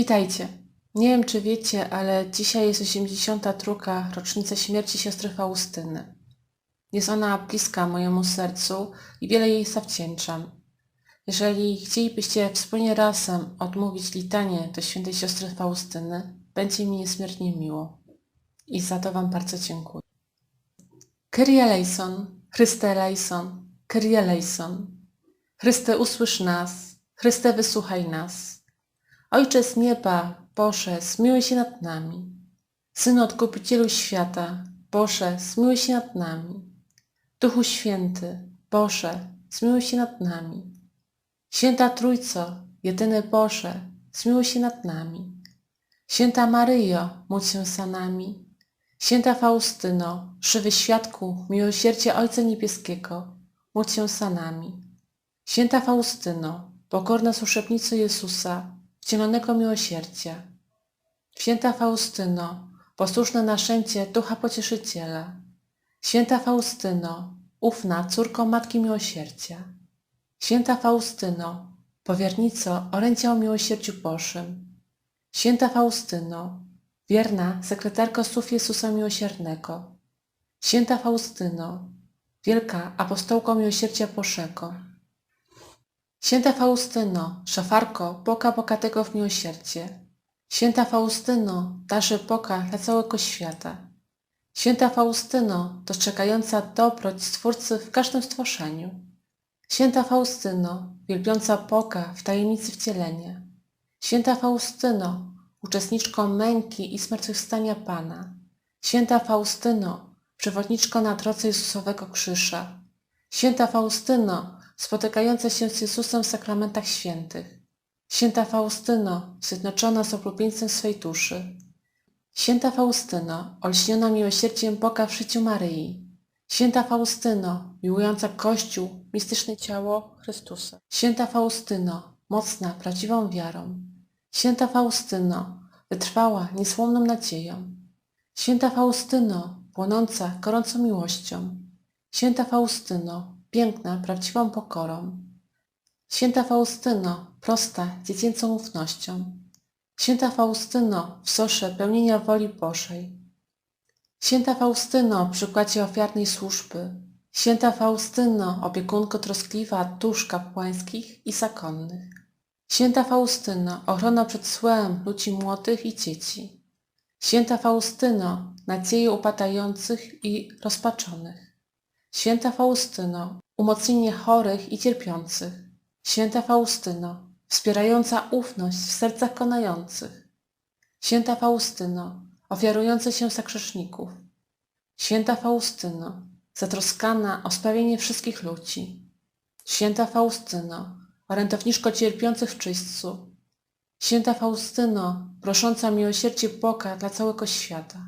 Witajcie. Nie wiem, czy wiecie, ale dzisiaj jest 82. rocznica śmierci siostry Faustyny. Jest ona bliska mojemu sercu i wiele jej zawdzięczam. Jeżeli chcielibyście wspólnie razem odmówić litanie do świętej siostry Faustyny, będzie mi niesmiernie miło. I za to Wam bardzo dziękuję. Kyrie eleison, Chryste eleison, Kyrie eleison. Chryste usłysz nas, Chryste wysłuchaj nas. Ojcze z nieba, Boże, zmiłuj się nad nami. Synu Odkupicielu świata, Boże, zmiłuj się nad nami. Duchu Święty, Boże, zmiłuj się nad nami. Święta Trójco, jedyny Boże, zmiłuj się nad nami. Święta Maryjo, módl się za nami. Święta Faustyno, żywy świadku miłosierdzia Ojca Niebieskiego, módl się za nami. Święta Faustyno, pokorna służebnico Jezusa, wcielonego miłosierdzia. Święta Faustyno, posłuszna narzędzie Ducha Pocieszyciela. Święta Faustyno, ufna córko Matki Miłosierdzia. Święta Faustyno, powiernico orędzia o miłosierdziu Bożym. Święta Faustyno, wierna sekretarko słów Jezusa Miłosiernego. Święta Faustyno, wielka apostołko miłosierdzia Bożego. Święta Faustyno, szafarko Boga bogatego w miłosierdzie. Święta Faustyno, darze Boga dla całego świata. Święta Faustyno, dostrzegająca dobroć Stwórcy w każdym stworzeniu. Święta Faustyno, wielbiąca Boga w tajemnicy wcielenia. Święta Faustyno, uczestniczko męki i zmartwychwstania Pana. Święta Faustyno, przewodniczko na drodze Jezusowego Krzyża. Święta Faustyno, spotykająca się z Jezusem w sakramentach świętych. Święta Faustyno, zjednoczona z oblubieńcem swej duszy. Święta Faustyno, olśniona miłosierdziem Boga w życiu Maryi. Święta Faustyno, miłująca Kościół, mistyczne ciało Chrystusa. Święta Faustyno, mocna, prawdziwą wiarą. Święta Faustyno, wytrwała, niesłomną nadzieją. Święta Faustyno, płonąca, gorącą miłością. Święta Faustyno, piękna, prawdziwą pokorą. Święta Faustyno, prosta, dziecięcą ufnością. Święta Faustyno, w sosze pełnienia woli Bożej. Święta Faustyno, przykładzie ofiarnej służby. Święta Faustyno, opiekunko troskliwa dusz kapłańskich i zakonnych. Święta Faustyno, ochrona przed złem ludzi młodych i dzieci. Święta Faustyno, nadzieję upadających i rozpaczonych. Święta Faustyno, umocnienie chorych i cierpiących. Święta Faustyno, wspierająca ufność w sercach konających. Święta Faustyno, ofiarująca się za grzeszników. Święta Faustyno, zatroskana o sprawienie wszystkich ludzi. Święta Faustyno, orędowniczko cierpiących w czyśćcu. Święta Faustyno, prosząca miłosierdzie Boga dla całego świata.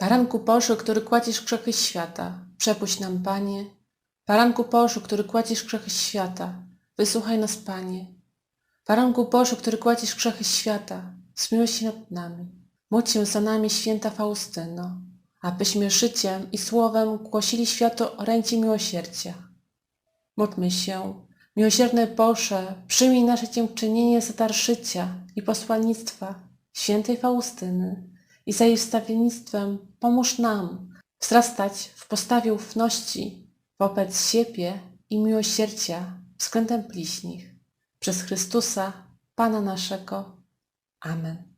Baranku Boży, który kładziesz grzechy świata, przepuść nam, Panie. Baranku Boży, który kładziesz grzechy świata, wysłuchaj nas, Panie. Baranku Boży, który kładziesz grzechy świata, zmiłuj się nad nami. Módl się za nami, święta Faustyno, abyśmy życiem i słowem głosili światu orędzie miłosierdzia. Módlmy się, miłosierny Boże, przyjmij nasze dziękczynienie za dar życia i posłannictwa świętej Faustyny i za jej wstawiennictwem pomóż nam wzrastać w postawie ufności wobec siebie i miłosierdzia względem bliźnich. Przez Chrystusa, Pana naszego. Amen.